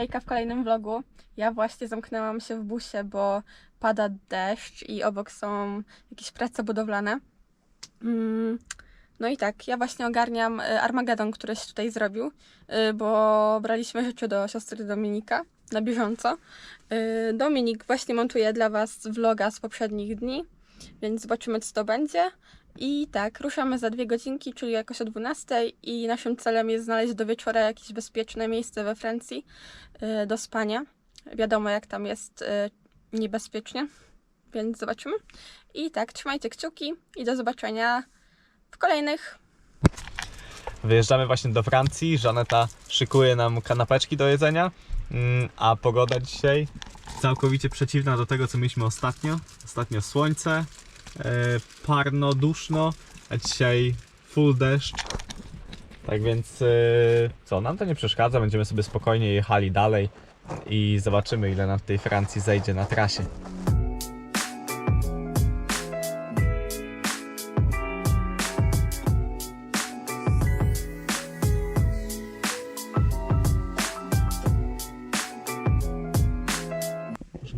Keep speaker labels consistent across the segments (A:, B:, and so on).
A: Hejka w kolejnym vlogu. Ja właśnie zamknęłam się w busie, bo pada deszcz i obok są jakieś prace budowlane. Mm, No i tak, ja właśnie ogarniam y, Armagedon, który się tutaj zrobił, y, bo braliśmy rzeczy do siostry Dominika na bieżąco. Y, Dominik właśnie montuje dla Was vloga z poprzednich dni, więc zobaczymy, co to będzie. I tak, ruszamy za dwie godzinki, czyli jakoś o 12 i naszym celem jest znaleźć do wieczora jakieś bezpieczne miejsce we Francji y, do spania. Wiadomo, jak tam jest y, niebezpiecznie, więc zobaczymy. I tak, trzymajcie kciuki i do zobaczenia w kolejnych.
B: Wyjeżdżamy właśnie do Francji. Żaneta szykuje nam kanapeczki do jedzenia, Mm, a pogoda dzisiaj całkowicie przeciwna do tego, co mieliśmy ostatnio. Ostatnio słońce, e, parno, duszno, a dzisiaj full deszcz. Tak więc e, co, nam to nie przeszkadza, będziemy sobie spokojnie jechali dalej i zobaczymy ile nam w tej Francji zejdzie na trasie.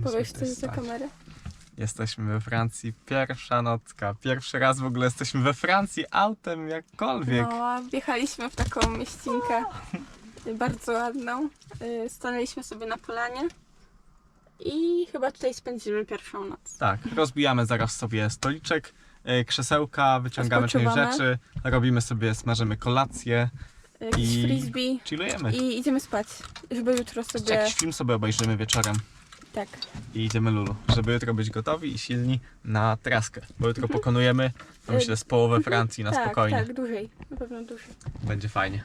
A: Powiesz coś do kamery?
B: Jesteśmy we Francji, pierwsza nocka. Pierwszy raz w ogóle jesteśmy we Francji autem jakkolwiek.
A: No, wjechaliśmy w taką mieścinkę bardzo ładną. Y, Stanęliśmy sobie na polanie i chyba tutaj spędzimy pierwszą noc.
B: Tak, rozbijamy zaraz sobie stoliczek, e, krzesełka, wyciągamy część
A: Odpoczywamy.
B: rzeczy, robimy sobie, smażymy kolację,
A: Jakiś
B: I-
A: frisbee
B: chillujemy.
A: i idziemy spać, żeby jutro sobie...
B: Jakiś film sobie obejrzymy wieczorem
A: Tak.
B: i idziemy lulu, żeby jutro być gotowi i silni na traskę. Bo jutro pokonujemy, no myślę, z połowę Francji na
A: tak,
B: spokojnie.
A: tak, dłużej. Na pewno dłużej.
B: Będzie fajnie.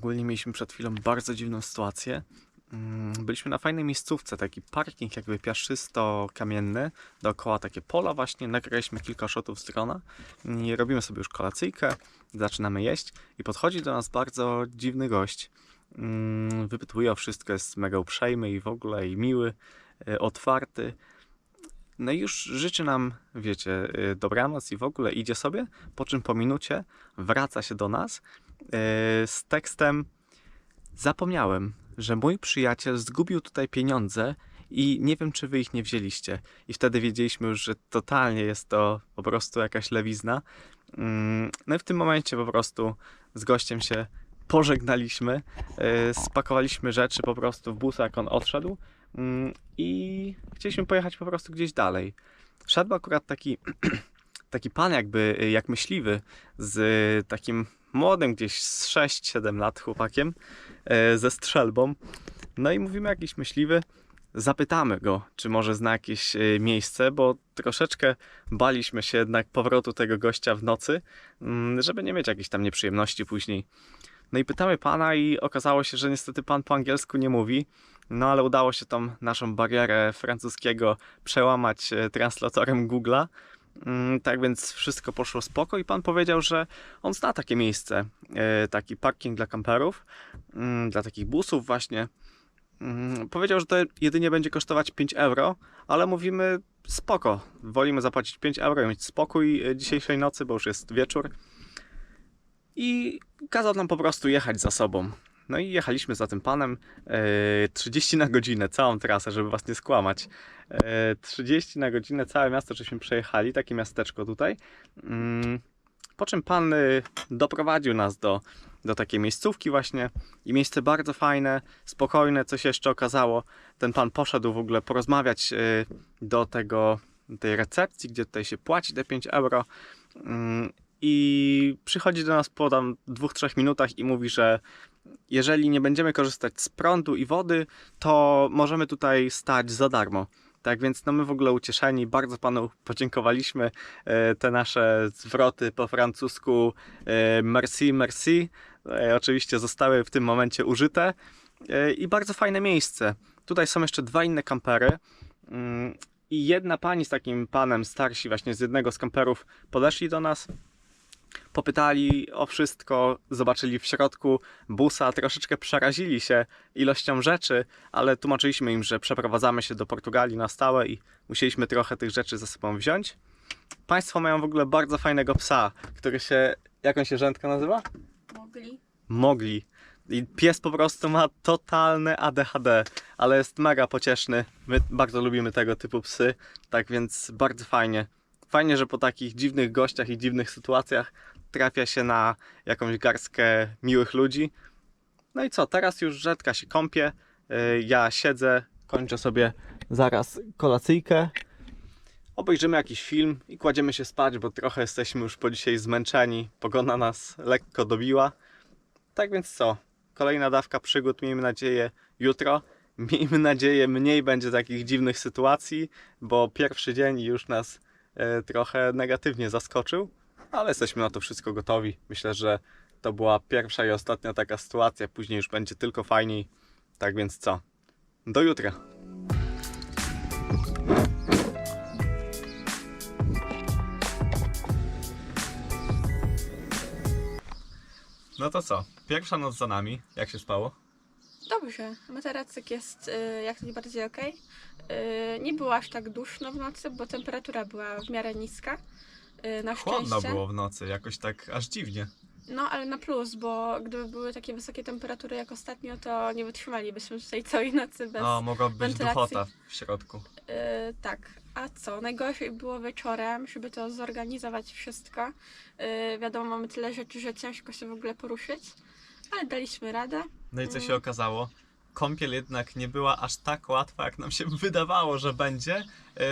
B: Ogólnie mieliśmy przed chwilą bardzo dziwną sytuację. Mm, Byliśmy na fajnej miejscówce, taki parking jakby piaszczysto-kamienny, dookoła takie pola właśnie, nagraliśmy kilka shotów z drona i robimy sobie już kolacyjkę, zaczynamy jeść i podchodzi do nas bardzo dziwny gość. Mm, Wypytuje o wszystko, jest mega uprzejmy i w ogóle i miły, e, otwarty. No i już życzy nam, wiecie, e, dobranoc i w ogóle idzie sobie, po czym po minucie wraca się do nas z tekstem Zapomniałem, że mój przyjaciel zgubił tutaj pieniądze i nie wiem, czy wy ich nie wzięliście. I wtedy wiedzieliśmy już, że totalnie jest to po prostu jakaś lewizna. Mm, No i w tym momencie po prostu z gościem się pożegnaliśmy, e, spakowaliśmy rzeczy po prostu w busa, jak on odszedł mm, i chcieliśmy pojechać po prostu gdzieś dalej. Szedł akurat taki, taki pan jakby, e, jak myśliwy, z takim młodym gdzieś z 6-7 lat chłopakiem, e, ze strzelbą. No i mówimy jakiś myśliwy, zapytamy go, czy może zna jakieś e, miejsce, bo troszeczkę baliśmy się jednak powrotu tego gościa w nocy, mm, żeby nie mieć jakichś tam nieprzyjemności później. No i pytamy pana i okazało się, że niestety pan po angielsku nie mówi, no ale udało się tą naszą barierę francuskiego przełamać e, translatorem Google'a. Mm, Tak więc wszystko poszło spoko i pan powiedział, że on zna takie miejsce, e, taki parking dla kamperów, mm, dla takich busów właśnie. Mm, Powiedział, że to jedynie będzie kosztować 5 euro, ale mówimy spoko, wolimy zapłacić 5 euro i mieć spokój e, dzisiejszej nocy, bo już jest wieczór. I kazał nam po prostu jechać za sobą. No i jechaliśmy za tym panem e, 30 na godzinę, całą trasę, żeby was nie skłamać. E, 30 na godzinę, całe miasto żeśmy przejechali, takie miasteczko tutaj. Mm, Po czym pan y, doprowadził nas do, do takiej miejscówki właśnie i miejsce bardzo fajne, spokojne, co się jeszcze okazało. Ten pan poszedł w ogóle porozmawiać do tego, tej recepcji, gdzie tutaj się płaci te 5 euro Mm, i przychodzi do nas po tam dwóch, trzech minutach i mówi, że jeżeli nie będziemy korzystać z prądu i wody, to możemy tutaj stać za darmo. Tak więc no my w ogóle ucieszeni, bardzo panu podziękowaliśmy. E, te nasze zwroty po francusku e, merci, merci e, oczywiście zostały w tym momencie użyte i bardzo fajne miejsce. Tutaj są jeszcze dwa inne kampery. Mm, i jedna pani z takim panem starsi właśnie z jednego z kamperów podeszli do nas, popytali o wszystko, zobaczyli w środku busa, troszeczkę przerazili się ilością rzeczy, ale tłumaczyliśmy im, że przeprowadzamy się do Portugalii na stałe i musieliśmy trochę tych rzeczy ze sobą wziąć. Państwo mają w ogóle bardzo fajnego psa, który się, jak on się rzędka nazywa?
A: Mogli.
B: mogli. I pies po prostu ma totalne ADHD, ale jest mega pocieszny. My bardzo lubimy tego typu psy, tak więc bardzo fajnie. Fajnie, że po takich dziwnych gościach i dziwnych sytuacjach trafia się na jakąś garstkę miłych ludzi. No i co, teraz już Rzetka się kąpie, yy, ja siedzę, kończę sobie zaraz kolacyjkę. Obejrzymy jakiś film i kładziemy się spać, bo trochę jesteśmy już po dzisiaj zmęczeni. Pogoda nas lekko dobiła. Tak więc co? Kolejna dawka przygód, miejmy nadzieję, jutro. Miejmy nadzieję, mniej będzie takich dziwnych sytuacji, bo pierwszy dzień już nas trochę negatywnie zaskoczył, ale jesteśmy na to wszystko gotowi. Myślę, że to była pierwsza i ostatnia taka sytuacja, później już będzie tylko fajniej. Tak więc co? Do jutra. No to co? Pierwsza noc za nami. Jak się spało?
A: Dobrze, materacyk jest y, jak najbardziej ok. Y, nie było aż tak duszno w nocy, bo temperatura była w miarę niska. Y, na
B: Chłodno
A: szczęście.
B: było w nocy, jakoś tak aż dziwnie.
A: No, ale na plus, bo gdyby były takie wysokie temperatury jak ostatnio, to nie wytrzymalibyśmy tutaj całej nocy bez.
B: No, mogła być
A: wentylacji.
B: duchota w środku.
A: Y, tak. A co? Najgorzej było wieczorem, żeby to zorganizować wszystko. Y, wiadomo, mamy tyle rzeczy, że ciężko się w ogóle poruszyć, ale daliśmy radę.
B: No i co się
A: Mm.
B: okazało? Kąpiel jednak nie była aż tak łatwa, jak nam się wydawało, że będzie. Yy,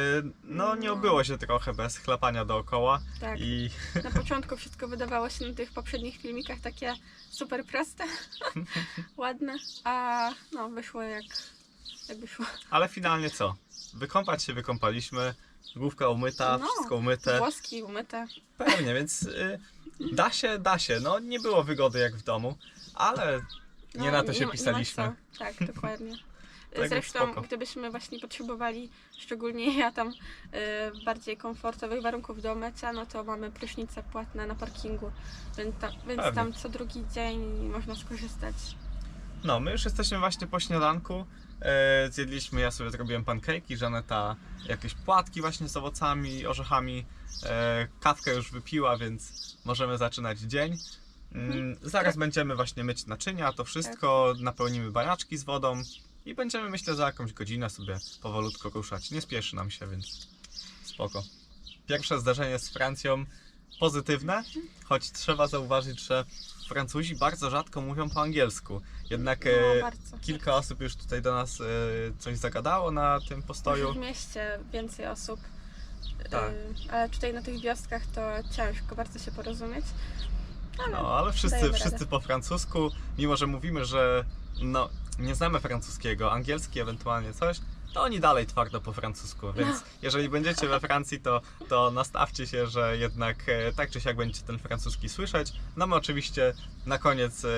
B: No, nie
A: No.
B: obyło się trochę bez chlapania dookoła
A: Tak.
B: i
A: Na początku wszystko wydawało się na tych poprzednich filmikach takie super proste, ładne, a no wyszło jak, jak wyszło.
B: ale finalnie co? Wykąpać się wykąpaliśmy, główka umyta,
A: No,
B: wszystko umyte.
A: Włoski umyte.
B: Pewnie, więc y, da się, da się. No, nie było wygody jak w domu, ale
A: No,
B: Nie na to się
A: ma- ma
B: pisaliśmy.
A: co. Tak, dokładnie.
B: więc
A: Zresztą,
B: spoko.
A: gdybyśmy właśnie potrzebowali, szczególnie ja tam, y, bardziej komfortowych warunków do mycia, no to mamy prysznice płatne na parkingu, więc, ta, więc
B: Pewnie.
A: tam co drugi dzień można skorzystać.
B: No, my już jesteśmy właśnie po śniadanku. E, zjedliśmy, ja sobie zrobiłem pancake'i, Żaneta jakieś płatki właśnie z owocami, orzechami. E, kawkę już wypiła, więc możemy zaczynać dzień. Mm, zaraz będziemy właśnie myć naczynia, to wszystko, napełnimy baraczki z wodą i będziemy myślę za jakąś godzinę sobie powolutku ruszać. Nie spieszy nam się, więc spoko. Pierwsze zdarzenie z Francją pozytywne, choć trzeba zauważyć, że Francuzi bardzo rzadko mówią po angielsku. Jednak e,
A: No, bardzo.
B: kilka osób już tutaj do nas e, coś zagadało na tym postoju.
A: W mieście więcej osób.
B: Tak.
A: Y, ale tutaj na tych wioskach to ciężko bardzo się porozumieć.
B: No, ale wszyscy,
A: dajemy
B: wszyscy
A: radę.
B: po francusku, mimo że mówimy, że no, nie znamy francuskiego, angielski ewentualnie coś, to oni dalej twardo po francusku, więc
A: No.
B: jeżeli będziecie we Francji, to, to nastawcie się, że jednak e, tak czy siak będziecie ten francuski słyszeć. No my oczywiście na koniec e,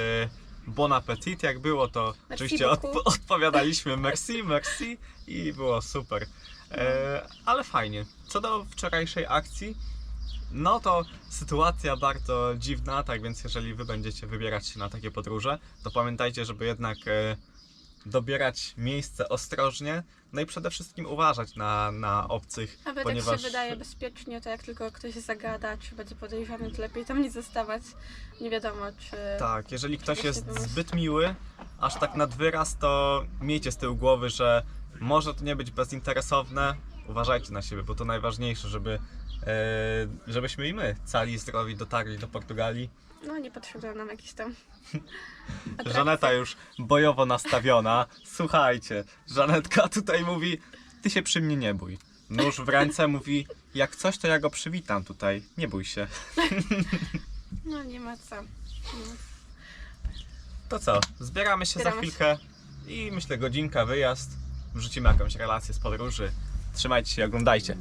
B: bon appetit, jak było, to oczywiście
A: beaucoup.
B: odpowiadaliśmy merci, merci i było super. E, ale fajnie. Co do wczorajszej akcji, no to sytuacja bardzo dziwna, tak więc jeżeli wy będziecie wybierać się na takie podróże, to pamiętajcie, żeby jednak e, dobierać miejsce ostrożnie, no i przede wszystkim uważać na, na obcych,
A: Nawet
B: ponieważ
A: jak się wydaje bezpiecznie, to jak tylko ktoś zagada, czy będzie podejrzany, to lepiej tam nie zostawać. Nie wiadomo, czy...
B: tak, jeżeli ktoś jest zbyt miły, aż tak nad wyraz, to miejcie z tyłu głowy, że może to nie być bezinteresowne. Uważajcie na siebie, bo to najważniejsze, żeby żebyśmy i my cali zdrowi dotarli do Portugalii.
A: No nie potrzebują nam jakiś tam... atrakcji.
B: Żaneta już bojowo nastawiona. Słuchajcie, Żanetka tutaj mówi, ty się przy mnie nie bój. Nóż w ręce mówi, jak coś to ja go przywitam tutaj, nie bój się.
A: No nie ma co. No.
B: To co, zbieramy się
A: Zbieramy
B: za
A: się.
B: chwilkę i myślę godzinka wyjazd, wrzucimy jakąś relację z podróży. Trzymajcie się i oglądajcie.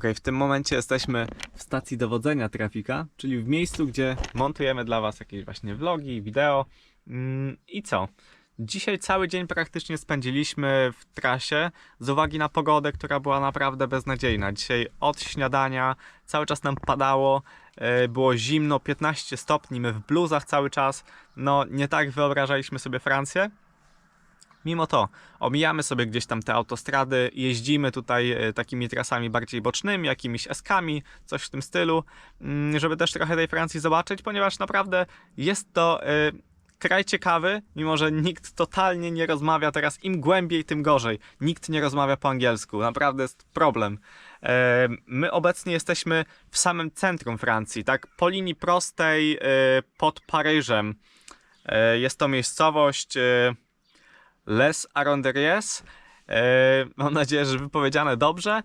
B: Ok, w tym momencie jesteśmy w stacji dowodzenia trafika, czyli w miejscu, gdzie montujemy dla Was jakieś właśnie vlogi, wideo. Mm, I co? Dzisiaj cały dzień praktycznie spędziliśmy w trasie z uwagi na pogodę, która była naprawdę beznadziejna. Dzisiaj od śniadania cały czas nam padało, e, było zimno, 15 stopni, my w bluzach cały czas. No, nie tak wyobrażaliśmy sobie Francję. Mimo to omijamy sobie gdzieś tam te autostrady, jeździmy tutaj e, takimi trasami bardziej bocznymi, jakimiś eskami, coś w tym stylu, mm, żeby też trochę tej Francji zobaczyć, ponieważ naprawdę jest to e, kraj ciekawy, mimo że nikt totalnie nie rozmawia teraz, im głębiej, tym gorzej. Nikt nie rozmawia po angielsku, naprawdę jest problem. E, My obecnie jesteśmy w samym centrum Francji, tak po linii prostej pod Paryżem. Jest to miejscowość Les Arronderies. E, mam nadzieję, że wypowiedziane dobrze.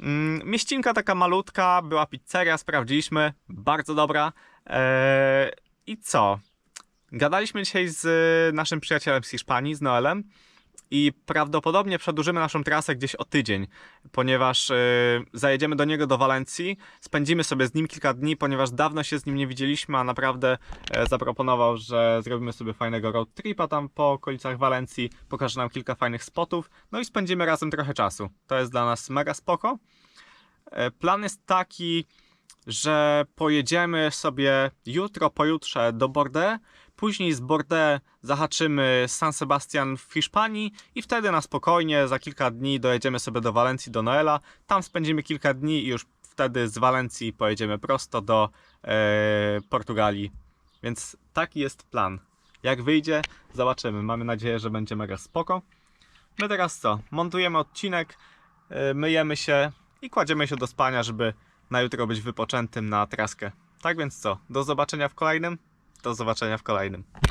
B: Mm, Mieścinka taka malutka, była pizzeria, sprawdziliśmy, bardzo dobra. E, I co? Gadaliśmy dzisiaj z naszym przyjacielem z Hiszpanii, z Noelem. I prawdopodobnie przedłużymy naszą trasę gdzieś o tydzień, ponieważ e, zajedziemy do niego do Walencji, spędzimy sobie z nim kilka dni, ponieważ dawno się z nim nie widzieliśmy, a naprawdę e, zaproponował, że zrobimy sobie fajnego road tripa tam po okolicach Walencji, pokaże nam kilka fajnych spotów, no i spędzimy razem trochę czasu. To jest dla nas mega spoko. E, Plan jest taki, że pojedziemy sobie jutro, pojutrze do Bordeaux, później z Bordeaux zahaczymy San Sebastian w Hiszpanii i wtedy na spokojnie za kilka dni dojedziemy sobie do Walencji, do Noela. Tam spędzimy kilka dni i już wtedy z Walencji pojedziemy prosto do e, Portugalii. Więc taki jest plan. Jak wyjdzie, zobaczymy. Mamy nadzieję, że będzie mega spoko. My teraz co? Montujemy odcinek, e, myjemy się i kładziemy się do spania, żeby na jutro być wypoczętym na traskę. Tak więc co? Do zobaczenia w kolejnym. Do zobaczenia w kolejnym.